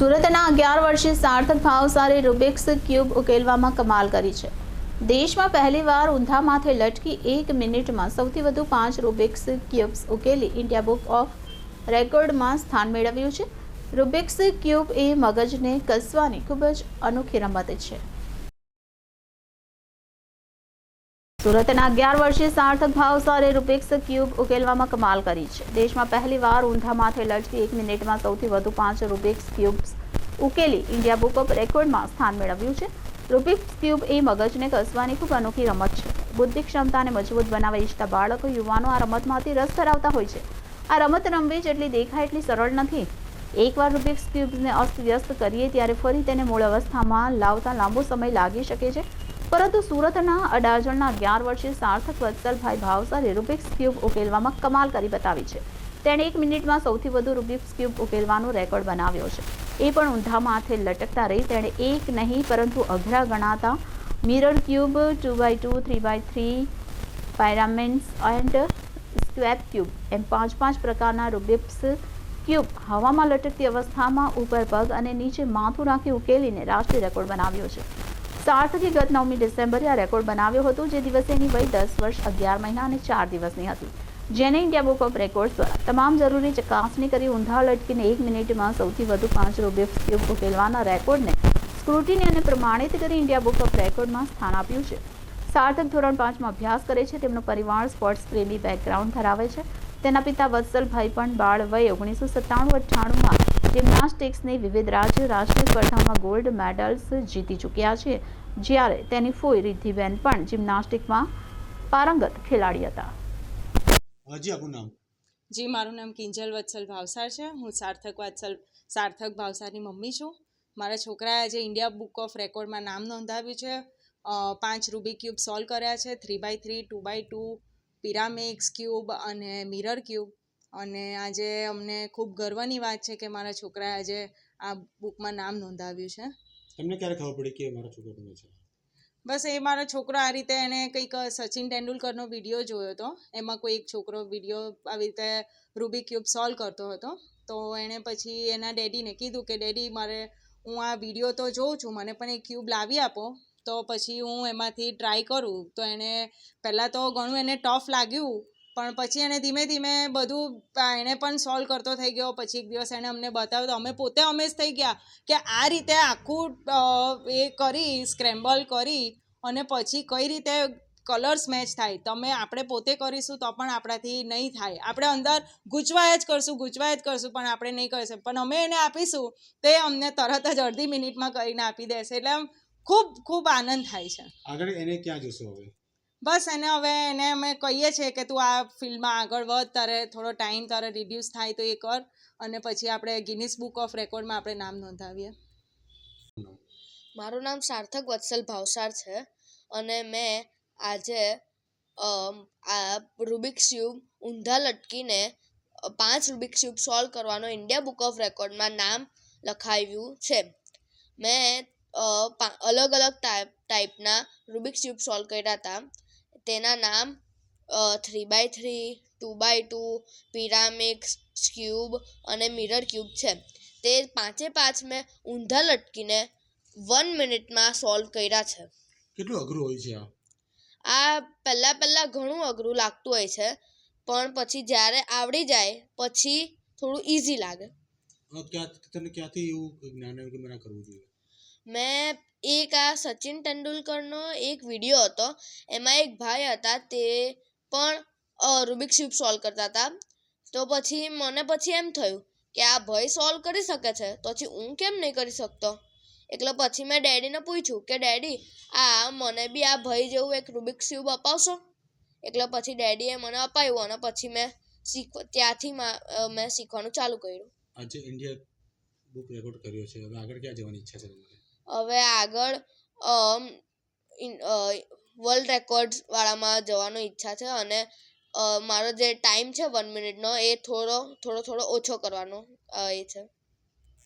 સુરતના અગિયાર વર્ષે સાર્થક ભાવસારે રૂબિક્સ ક્યુબ ઉકેલવામાં કમાલ કરી છે. દેશમાં પહેલીવાર ઊંધા માથે લટકી એક મિનિટમાં સૌથી વધુ પાંચ રૂબિક્સ ક્યુબ્સ ઉકેલી ઇન્ડિયા બુક ઓફ રેકોર્ડમાં સ્થાન મેળવ્યું છે. રૂબિક્સ ક્યુબ એ મગજને કસવાની ખૂબ જ અનોખી રમત છે. સુરતના અગિયાર વર્ષીય સાર્થક ભાવસારે રૂપિક્સ ક્યુબ ઉકેલવામાં કમાલ કરી છે. દેશમાં પહેલીવાર ઊંધા માથે લટકી એક મિનિટમાં સૌથી વધુ પાંચ રૂપિક્સ ક્યુબ્સ ઉકેલી ઇન્ડિયા બુક ઓફ રેકોર્ડમાં સ્થાન મેળવ્યું છે. રૂપિક્સ ક્યુબ એ મગજને કસવાની ખૂબ અનોખી રમત છે. બુદ્ધિ ક્ષમતાને મજબૂત બનાવવા ઈચ્છતા બાળકો, યુવાનો આ રમતમાંથી રસ ધરાવતા હોય છે. આ રમત રમવી જેટલી દેખાય એટલી સરળ નથી. એકવાર રૂપિક્સ ક્યુબ્સને અસ્તવ્યસ્ત કરીએ ત્યારે ફરી તેને મૂળ અવસ્થામાં લાવતા લાંબો સમય લાગી શકે છે. પરંતુ સુરતના અડાજણના અગિયાર વર્ષીય સાર્થક વત્સલભાઈ ભાવસારે રૂબિક્સ ક્યુબ ઉકેલવામાં કમાલ કરી બતાવી છે. તેણે એક મિનિટમાં સૌથી વધુ રૂબિક્સ ક્યુબ ઉકેલવાનો રેકોર્ડ બનાવ્યો છે. એ પણ ઊંધા માથે લટકતા રહી તેણે એક નહીં, પરંતુ અઘરા ગણાતા mirror cube, two by two, three by three pyraminx and skewb cube એમ પાંચ પાંચ પ્રકારના રૂબિક્સ ક્યુબ હવામાં લટકતી અવસ્થામાં ઉપર પગ અને નીચે માથું રાખી ઉકેલીને રાષ્ટ્રીય રેકોર્ડ બનાવ્યો છે. સાર્થકે ગત નવમી ડિસેમ્બરે આ રેકોર્ડ બનાવ્યો હતો, જે દિવસે એની વય દસ વર્ષ, અગિયાર મહિના અને ચાર દિવસની હતી. જેને ઇન્ડિયા બુક ઓફ રેકોર્ડ્સ દ્વારા તમામ જરૂરી ચકાસણી કરી ઊંધા લટકીને એક મિનિટમાં સૌથી વધુ પાંચ રૂબિક્સ ઉકેલવાના રેકોર્ડને સ્ક્રુટિની અને પ્રમાણિત કરી ઇન્ડિયા બુક ઓફ રેકોર્ડમાં સ્થાન આપ્યું છે. સાર્થક ધોરણ પાંચમાં અભ્યાસ કરે છે, તેમનો પરિવાર સ્પોર્ટ્સ પ્રેમી બેકગ્રાઉન્ડ ધરાવે છે. તેના પિતા વત્સલભાઈ પણ બાળ વય ઓગણીસો સત્તાણું અઠ્ઠાણુંમાં જિમ્નાસ્ટિક્સની વિવિધ રાજ્ય રાષ્ટ્રીય સ્પર્ધામાં ગોલ્ડ મેડલ્સ જીતી ચૂક્યા છે જ્યારે તેની ફોઈ રિદ્ધિબેન પણ જિમ્નાસ્ટિકમાં પારંગત ખેલાડી હતા. હજી આપનું નામ? જી મારું નામ કિંજલ વત્સલ ભાવસાર છે. હું સાર્થક વત્સલ સાર્થક ભાવસારની મમ્મી છું. મારા છોકરાએ આજે ઇન્ડિયા બુક ઓફ રેકોર્ડમાં નામ નોંધાવ્યું છે. પાંચ રૂબી ક્યુબ સોલ્વ કર્યા છે. Three by three two by two pyraminx cube અને મિરર ક્યુબ. અને આજે અમને ખૂબ ગર્વની વાત છે કે મારા છોકરાએ આજે આ બુકમાં નામ નોંધાવ્યું છે. તમને ક્યારે ખબર પડી કે મારો છોકરો છે? બસ એ મારો છોકરો આ રીતે એને કંઈક સચિન તેંડુલકરનો વીડિયો જોયો હતો. એમાં કોઈ એક છોકરો વીડિયો આવી રીતે રૂબી ક્યુબ સોલ્વ કરતો હતો. તો એણે પછી એના ડેડીને કીધું કે ડેડી મારે હું આ વીડિયો તો જોઉં છું મને પણ એ ક્યુબ લાવી આપો. તો પછી હું એમાંથી ટ્રાય કરું. તો એને પહેલાં તો ઘણું એને ટફ લાગ્યું પણ પછી એને ધીમે ધીમે બધું એને પણ સોલ્વ કરતો થઈ ગયો. પછી એક દિવસ એણે અમને બતાવ્યું અમે પોતે અમેઝ થઈ ગયા કે આ રીતે આખું એ કરી સ્ક્રેમ્બલ કરી અને પછી કઈ રીતે કલર્સ મેચ થાય. તમે આપણે પોતે કરીશું તો પણ આપણાથી નહીં થાય. આપણે અંદર ગૂંચવાય જ કરશું, ગૂંચવાય જ કરશું, પણ આપણે નહીં કરીશું પણ અમે એને આપીશું તે અમને તરત જ અડધી મિનિટમાં કરીને આપી દેશે. એટલે આમ ખૂબ ખૂબ આનંદ થાય છે. આગળ એને ક્યાં જશો હવે? બસ એને હવે એને અમે કહીએ છીએ કે તું આ ફિલ્ડમાં આગળ વધ, તારે થોડો ટાઈમ તારે રિડ્યુસ થાય તો એ કર અને પછી આપણે ગિનિસ બુક ઓફ રેકોર્ડમાં આપણે નામ નોંધાવીએ. મારું નામ સાર્થક વત્સલ ભાવસાર છે અને મેં આજે આ ક્યુબ ઊંધા લટકીને, પાંચ રૂબિક્સ ક્યુબ સોલ્વ કરવાનો ઇન્ડિયા બુક ઓફ રેકોર્ડમાં નામ લખાવ્યું છે. મેં અલગ અલગ ટાઈપ ટાઈપના રૂબિક્સ ક્યુબ સોલ્વ કર્યા હતા તેના નામ three by three two by two pyraminx cube અને મિરર ક્યુબ છે. તે પાંચે પાંચ મેં ઊંધા લટકીને વન મિનિટમાં સોલ્વ કર્યા છે. કેટલું અઘરું હોય છે આ? પહેલાં પહેલાં ઘણું અઘરું લાગતું હોય છે પણ પછી જ્યારે આવડી જાય પછી થોડું ઇઝી લાગે. તને ક્યાંથી એવું જ્ઞાન આવ્યું કે મને કરવું જોઈએ? મેં એક આ સચિન તેંડુલકરનો એક વીડિયો હતો. એમાં એક ભાઈ હતા તે પણ રૂબિક ક્યુબ સોલ્વ કરતા હતા. તો પછી મને પછી એમ થયું કે આ ભાઈ સોલ્વ કરી શકે છે, પછી હું કેમ નહીં કરી શકતો? એટલે પછી મેં ડેડીને પૂછ્યું કે ડેડી, આ મને બી આ ભાઈ જેવું એક રૂબિક ક્યુબ અપાવશો? એટલે પછી ડેડીએ મને અપાવ્યું અને પછી મેં શીખ, ત્યાંથી મેં શીખવાનું ચાલુ કર્યું. આજે ઇન્ડિયા બુક રેકોર્ડ કર્યો છે. હવે આગળ ક્યાં જવાની ઈચ્છા છે તમારે? હવે આગળ વર્લ્ડ રેકોર્ડ્સ વાળામાં જવાનો ઈચ્છા છે અને મારો જે ટાઈમ છે વન મિનિટનો એ થોડો થોડો થોડો ઓછો કરવાનો એ છે.